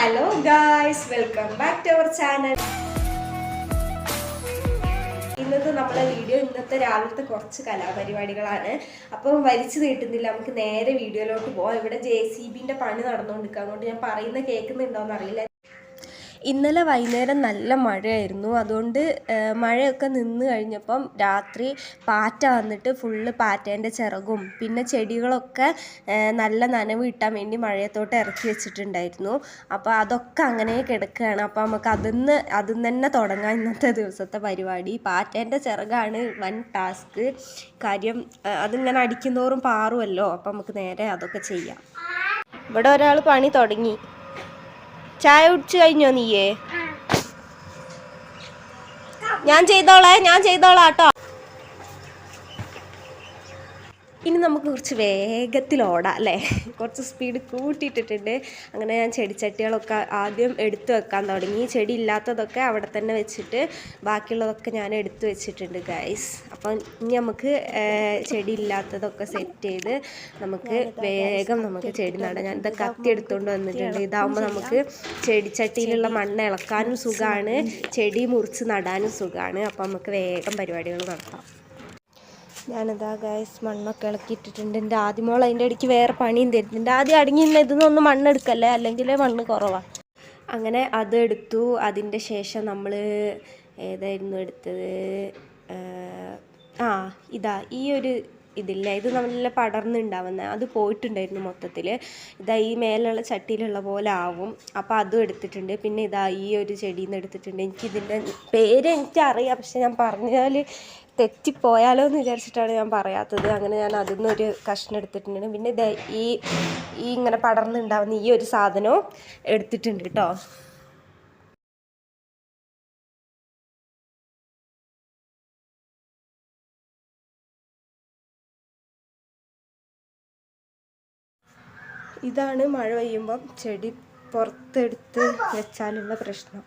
Hello guys welcome back to our channel ഇന്നത്തെ നമ്മളെ video ഇന്നത്തെ രാവിലത്തെ കുറച്ച് കലാപരിപാടികളാണ്. അപ്പം വരിച്ചു നീട്ടുന്നില്ല. നമുക്ക് നേരെ വീഡിയോയിലോട്ട് പോവാം. ഇവിടെ ജെ സി ബിന്റെ പണി നടന്നുകൊണ്ടിരിക്കുക അതുകൊണ്ട് ഞാൻ പറയുന്ന കേൾക്കുന്നുണ്ടോയെന്ന് അറിയില്ല. ഇന്നലെ വൈകുന്നേരം നല്ല മഴയായിരുന്നു. അതുകൊണ്ട് മഴയൊക്കെ നിന്ന് കഴിഞ്ഞപ്പം രാത്രി പാറ്റ വന്നിട്ട് ഫുള്ള് പാറ്റേന്റെ ചിറകും പിന്നെ ചെടികളൊക്കെ നല്ല നനവ് കിട്ടാൻ വേണ്ടി മഴയത്തോട്ട് ഇറക്കി വെച്ചിട്ടുണ്ടായിരുന്നു. അപ്പോൾ അതൊക്കെ അങ്ങനെ കിടക്കുകയാണ്. അപ്പോൾ നമുക്ക് അതിന്ന് അതിൽ തന്നെ തുടങ്ങാം ഇന്നത്തെ ദിവസത്തെ പരിപാടി. പാറ്റേന്റെ ചിറകാണ് വൻ ടാസ്ക്. കാര്യം അതിങ്ങനെ അടിക്കുന്നോറും പാറുമല്ലോ അപ്പോൾ നമുക്ക് നേരെ അതൊക്കെ ചെയ്യാം. ഇവിടെ ഒരാൾ പണി തുടങ്ങി. ചായ കുടിച്ചു കഴിഞ്ഞോ നീയേ? ഞാൻ ചെയ്തോളെ ഞാൻ ചെയ്തോളാം കേട്ടോ ഇനി നമുക്ക് കുറച്ച് വേഗത്തിൽ ഓടാം അല്ലേ? കുറച്ച് സ്പീഡ് കൂട്ടിയിട്ടിട്ടുണ്ട്. അങ്ങനെ ഞാൻ ചെടിച്ചട്ടികളൊക്കെ ആദ്യം എടുത്തു വെക്കാൻ തുടങ്ങി. ചെടി ഇല്ലാത്തതൊക്കെ അവിടെ തന്നെ വെച്ചിട്ട് ബാക്കിയുള്ളതൊക്കെ ഞാൻ എടുത്തു വെച്ചിട്ടുണ്ട് ഗൈസ് അപ്പം ഇനി നമുക്ക് ചെടി ഇല്ലാത്തതൊക്കെ സെറ്റ് ചെയ്ത് നമുക്ക് വേഗം നമുക്ക് ചെടി നടാം. ഞാൻ ഇത് കത്തി എടുത്തുകൊണ്ട് വന്നിട്ടുണ്ട്. ഇതാകുമ്പോൾ നമുക്ക് ചെടിച്ചട്ടിയിലുള്ള മണ്ണ് ഇളക്കാനും സുഖമാണ് ചെടി മുറിച്ച് നടാനും സുഖമാണ് അപ്പം നമുക്ക് വേഗം പരിപാടികൾ നടത്താം. ഞാനിതാ ഗൈസ് മണ്ണൊക്കെ ഇളക്കിയിട്ടിട്ടുണ്ട്. എന്റെ ആദ്യമോൾ അതിന്റെ ഇടയ്ക്ക് വേറെ പണിയും തരുന്നുണ്ട് ആദ്യം അടങ്ങി നിന്ന് ഇതൊന്നും മണ്ണെടുക്കല്ലേ? അല്ലെങ്കിൽ മണ്ണ് കുറവാണ് അങ്ങനെ അത് എടുത്തു. അതിന്റെ ശേഷം നമ്മൾ ഏതായിരുന്നു എടുത്തത്? ആ ഇതാ ഈ ഒരു ഇതില്ല. ഇത് നല്ല പടർന്നുണ്ടാവുന്ന അത് പോയിട്ടുണ്ടായിരുന്നു മൊത്തത്തിൽ ഇതാ ഈ മേലുള്ള ചട്ടിയിലുള്ള പോലെ ആവും. അപ്പോൾ അതും എടുത്തിട്ടുണ്ട്. പിന്നെ ഇതാ ഈ ഒരു ചെടിയിൽ നിന്ന് എടുത്തിട്ടുണ്ട്. എനിക്കിതിന്റെ പേര് എനിക്കറിയാം. പക്ഷെ ഞാൻ പറഞ്ഞാൽ തെറ്റിപ്പോയാലോ എന്ന് വിചാരിച്ചിട്ടാണ് ഞാൻ പറയാത്തത്. അങ്ങനെ ഞാൻ അതിൽ നിന്നൊരു കഷ്ണം എടുത്തിട്ടുണ്ട്. പിന്നെ ഇതാ ഈ ഈ ഇങ്ങനെ പടർന്നുണ്ടാവുന്ന ഈ ഒരു സാധനവും എടുത്തിട്ടുണ്ട് കേട്ടോ ഇതാണ് മഴ പെയ്യുമ്പം ചെടി പുറത്തെടുത്ത് വെച്ചാലുള്ള പ്രശ്നം.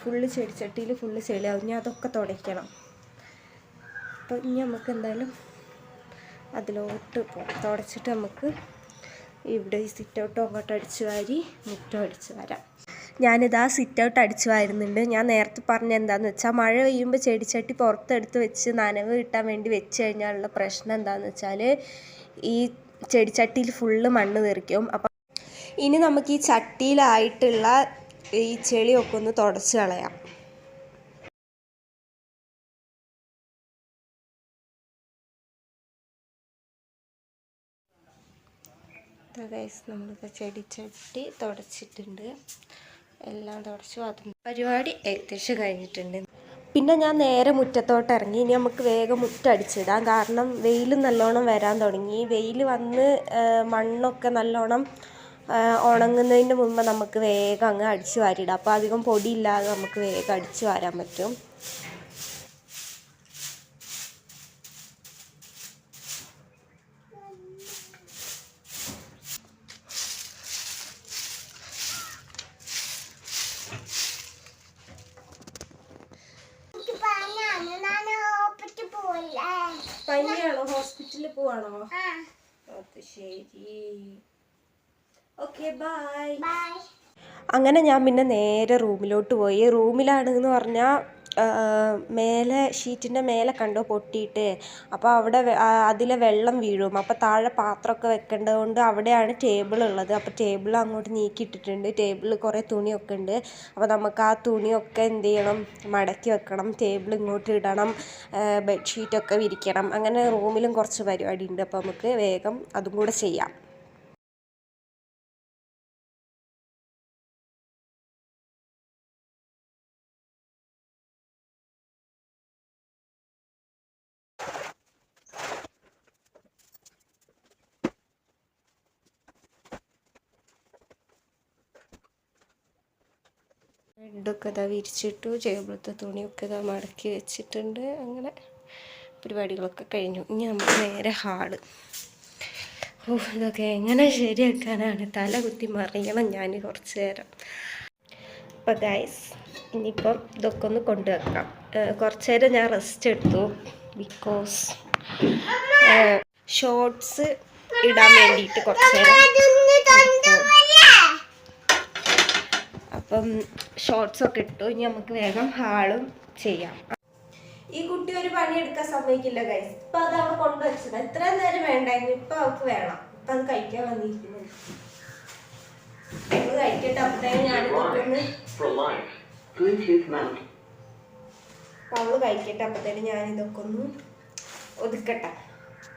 ഫുള്ള് ചെടിച്ചട്ടിയിൽ ഫുള്ള് ചെളിയാവും ഇനി അതൊക്കെ തുടയ്ക്കണം. അപ്പോൾ ഇനി നമുക്ക് എന്തായാലും അതിലോട്ട് പോകാം തുടച്ചിട്ട് നമുക്ക് ഇവിടെ ഈ സിറ്റ് ഔട്ട് അങ്ങോട്ട് അടിച്ചു വാരി മുറ്റം അടിച്ചു വരാം. ഞാനിതാ സിറ്റ് ഔട്ട് അടിച്ചു വാരുന്നുണ്ട്. ഞാൻ നേരത്തെ പറഞ്ഞ എന്താന്ന് വെച്ചാൽ മഴ പെയ്യുമ്പോൾ ചെടിച്ചട്ടി പുറത്തെടുത്ത് വെച്ച് നനവ് കിട്ടാൻ വേണ്ടി വെച്ച് കഴിഞ്ഞാലുള്ള പ്രശ്നം എന്താണെന്ന് വെച്ചാൽ ഈ ചെടിച്ചട്ടിയിൽ ഫുള്ള് മണ്ണ് തെറിക്കും. അപ്പം ഇനി നമുക്ക് ഈ ചട്ടിയിലായിട്ടുള്ള ഈ ചെളിയൊക്കെ ഒന്ന് തുടച്ച് കളയാം. നമ്മളിപ്പോൾ ചെടിച്ചട്ടി തുടച്ചിട്ടുണ്ട്. എല്ലാം തുടച്ചു. അതും പരിപാടി ഏകദേശം കഴിഞ്ഞിട്ടുണ്ട്. പിന്നെ ഞാൻ നേരെ മുറ്റത്തോട്ട് ഇറങ്ങി ഇനി നമുക്ക് വേഗം മുറ്റടിച്ചിടാം. കാരണം വെയിൽ നല്ലോണം വരാൻ തുടങ്ങി. വെയിൽ വന്ന് മണ്ണൊക്കെ നല്ലോണം ഉണങ്ങുന്നതിന് മുമ്പ് നമുക്ക് വേഗം അങ്ങ് അടിച്ചു വാരിടാം അപ്പോൾ അധികം പൊടിയില്ലാതെ നമുക്ക് വേഗം അടിച്ചു വാരാൻ പറ്റും. പനിയാണോ ഹോസ്പിറ്റലിൽ പോവാണോ? അത് ശരി. ഓക്കെ ബൈ അങ്ങനെ ഞാൻ പിന്നെ നേരെ റൂമിലോട്ട് പോയി. റൂമിലാണെന്ന് പറഞ്ഞാൽ മേലെ ഷീറ്റിന്റെ മേലെ കണ്ടോ പൊട്ടിയിട്ട്? അപ്പോൾ അവിടെ അതിലെ വെള്ളം വീഴും. അപ്പോൾ താഴെ പാത്രമൊക്കെ വെക്കേണ്ടത് കൊണ്ട് അവിടെയാണ് ടേബിൾ ഉള്ളത്. അപ്പോൾ ടേബിൾ അങ്ങോട്ട് നീക്കിയിട്ടിട്ടുണ്ട്. ടേബിളിൽ കുറേ തുണിയൊക്കെ ഉണ്ട്. അപ്പോൾ നമുക്ക് ആ തുണിയൊക്കെ എന്ത് ചെയ്യണം? മടക്കി വെക്കണം. ടേബിൾ ഇങ്ങോട്ട് ഇടണം. ബെഡ്ഷീറ്റൊക്കെ വിരിക്കണം. അങ്ങനെ റൂമിലും കുറച്ച് പരിപാടി ഉണ്ട് അപ്പോൾ നമുക്ക് വേഗം അതും കൂടെ ചെയ്യാം. ബെഡൊക്കെ ഇതാ വിരിച്ചിട്ടു ചെയ്യുമ്പോഴത്തെ തുണിയൊക്കെ ഇതാ മടക്കി വെച്ചിട്ടുണ്ട്. അങ്ങനെ പരിപാടികളൊക്കെ കഴിഞ്ഞു. ഇനി നമുക്ക് നേരെ ഹാൾ. ഓ ഇതൊക്കെ എങ്ങനെ ശരിയാക്കാനാണ്? തല കുത്തി മറിയണം ഞാൻ കുറച്ച് നേരം. അപ്പം ഗൈസ് ഇനിയിപ്പം ഇതൊക്കെ ഒന്ന് കൊണ്ടുവെക്കാം. കുറച്ച് നേരം ഞാൻ റെസ്റ്റ് എടുത്തു. ബിക്കോസ് ഷോർട്സ് ഇടാൻ വേണ്ടിയിട്ട് കുറച്ച് നേരം എടുത്തു. അപ്പം ഷോർട്സൊക്കെ ഇട്ടു. ഇനി നമുക്ക് വേഗം ഹാളും ചെയ്യാം. ഈ കുട്ടി ഒരു പണി എടുക്കാൻ സമ്മതിക്കില്ല കൈസ് ഇപ്പൊ അത് അവിടെ കൊണ്ടുവച്ചത് എത്ര നേരം വേണ്ടായിരുന്നു. ഇപ്പൊ അവൾക്ക് വേണം. ഇപ്പൊ അത് കഴിക്കാൻ വന്നിരിക്കുന്നു. അവൾ കഴിക്കട്ടെ. അപ്പത്തേനും ഞാൻ അവൾ കഴിക്കട്ടെ. അപ്പത്തേനും ഞാൻ ഇതൊക്കെ ഒന്ന് ഒതുക്കട്ടെ.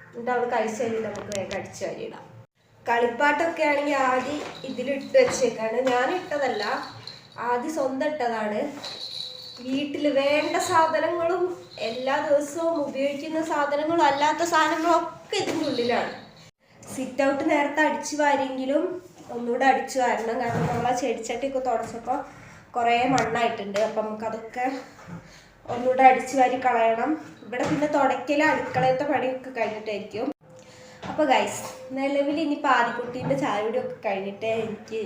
എന്നിട്ട് അവൾ കഴിച്ചു കഴിഞ്ഞിട്ട് നമുക്ക് വേഗം അടിച്ചു കഴിയിടാം കളിപ്പാട്ടൊക്കെ ആണെങ്കിൽ ആദ്യം ഇതിലിട്ട് വെച്ചേക്കാണ്. ഞാൻ ഇട്ടതല്ല. ആദ്യം സ്വന്തം ഇട്ടതാണ്. വീട്ടിൽ വേണ്ട സാധനങ്ങളും എല്ലാ ദിവസവും ഉപയോഗിക്കുന്ന സാധനങ്ങളും അല്ലാത്ത സാധനങ്ങളും ഒക്കെ ഇതിന്റെ ഉള്ളിലാണ്. സിറ്റ് ഔട്ട് നേരത്തെ അടിച്ചു വാരിയെങ്കിലും ഒന്നുകൂടെ അടിച്ചു വാരണം. കാരണം നമ്മൾ ആ ചെടിച്ചട്ടിയൊക്കെ തുടച്ചപ്പോൾ കുറേ മണ്ണായിട്ടുണ്ട്. അപ്പം നമുക്കതൊക്കെ ഒന്നുകൂടെ അടിച്ചു വാരി കളയണം. ഇവിടെ പിന്നെ തുടക്കൽ അടുക്കളയത്തെ പണിയൊക്കെ കഴിഞ്ഞിട്ടായിരിക്കും. അപ്പോൾ ഗൈസ് നിലവിൽ ഇനിയിപ്പോൾ ഇനി ചായയുടെ ഒക്കെ കഴിഞ്ഞിട്ട് എനിക്ക്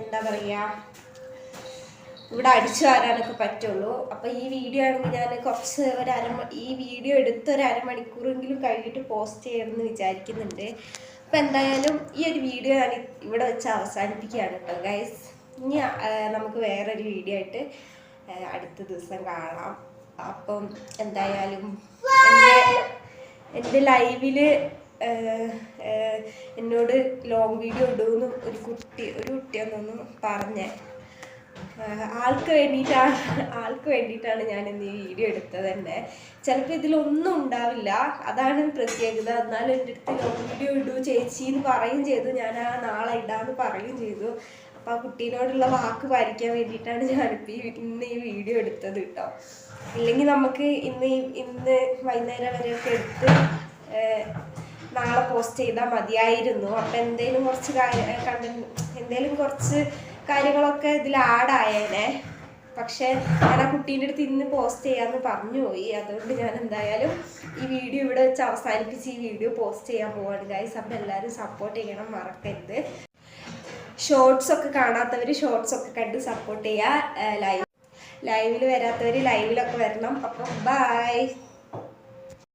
എന്താ പറയുക ഇവിടെ അടിച്ചു വരാനൊക്കെ പറ്റുള്ളൂ. അപ്പോൾ ഈ വീഡിയോ ആണെങ്കിൽ ഞാൻ കുറച്ച് ഒരു അര ഈ വീഡിയോ എടുത്ത് ഒരു അരമണിക്കൂറെങ്കിലും കഴിഞ്ഞിട്ട് പോസ്റ്റ് ചെയ്യണമെന്ന് വിചാരിക്കുന്നുണ്ട്. അപ്പോൾ എന്തായാലും ഈ ഒരു വീഡിയോ ഞാൻ ഇവിടെ വെച്ച് അവസാനിപ്പിക്കുകയാണ് കേട്ടോ ഗൈസ് ഇനി നമുക്ക് വേറൊരു വീഡിയോ ആയിട്ട് അടുത്ത ദിവസം കാണാം. അപ്പം എന്തായാലും എന്റെ ലൈവിൽ എന്നോട് ലോങ് വീഡിയോ ഇടുമെന്ന് ഒരു കുട്ടി ഒരു കുട്ടിയൊന്നൊന്ന് പറഞ്ഞേ. ആൾക്ക് വേണ്ടിയിട്ടാണ് ആൾക്ക് വേണ്ടിയിട്ടാണ് ഞാൻ ഇന്ന് ഈ വീഡിയോ എടുത്തത് തന്നെ. ചിലപ്പോൾ ഇതിലൊന്നും ഉണ്ടാവില്ല. അതാണ് പ്രത്യേകത. എന്നാലും എന്റെ അടുത്ത് ലോങ് വീഡിയോ ഇടൂ ചേച്ചി എന്ന് പറയുകയും ചെയ്തു. ഞാൻ ആ നാളെ ഇടാന്ന് പറയുകയും ചെയ്തു. അപ്പം ആ കുട്ടീനോടുള്ള വാക്ക് പാലിക്കാൻ വേണ്ടിയിട്ടാണ് ഞാനിപ്പോൾ ഈ ഇന്ന് ഈ വീഡിയോ എടുത്തത് കേട്ടോ. ഇല്ലെങ്കിൽ നമുക്ക് ഇന്ന് ഇന്ന് വൈകുന്നേരം വരെയൊക്കെ എടുത്ത് നാളെ പോസ്റ്റ് ചെയ്താൽ മതിയായിരുന്നു. അപ്പം എന്തേലും കുറച്ച് കണ്ടന്റ് എന്തേലും കുറച്ച് കാര്യങ്ങളൊക്കെ ഇതിൽ ആഡായേനെ പക്ഷേ ഞാൻ ആ കുട്ടീന്റെ അടുത്ത് ഇന്ന് പോസ്റ്റ് ചെയ്യാമെന്ന് പറഞ്ഞു പോയി. അതുകൊണ്ട് ഞാൻ എന്തായാലും ഈ വീഡിയോ ഇവിടെ വെച്ച് അവസാനിപ്പിച്ച് ഈ വീഡിയോ പോസ്റ്റ് ചെയ്യാൻ പോവാണ് ഗൈസ് അപ്പം എല്ലാവരും സപ്പോർട്ട് ചെയ്യണം മറക്കരുത്. ഷോർട്സ് ഒക്കെ കാണാത്തവർ ഷോർട്സ് ഒക്കെ കണ്ട് സപ്പോർട്ട് ചെയ്യുക ലൈവ് ലൈവിൽ വരാത്തവർ ലൈവിലൊക്കെ വരണം. അപ്പം ബൈ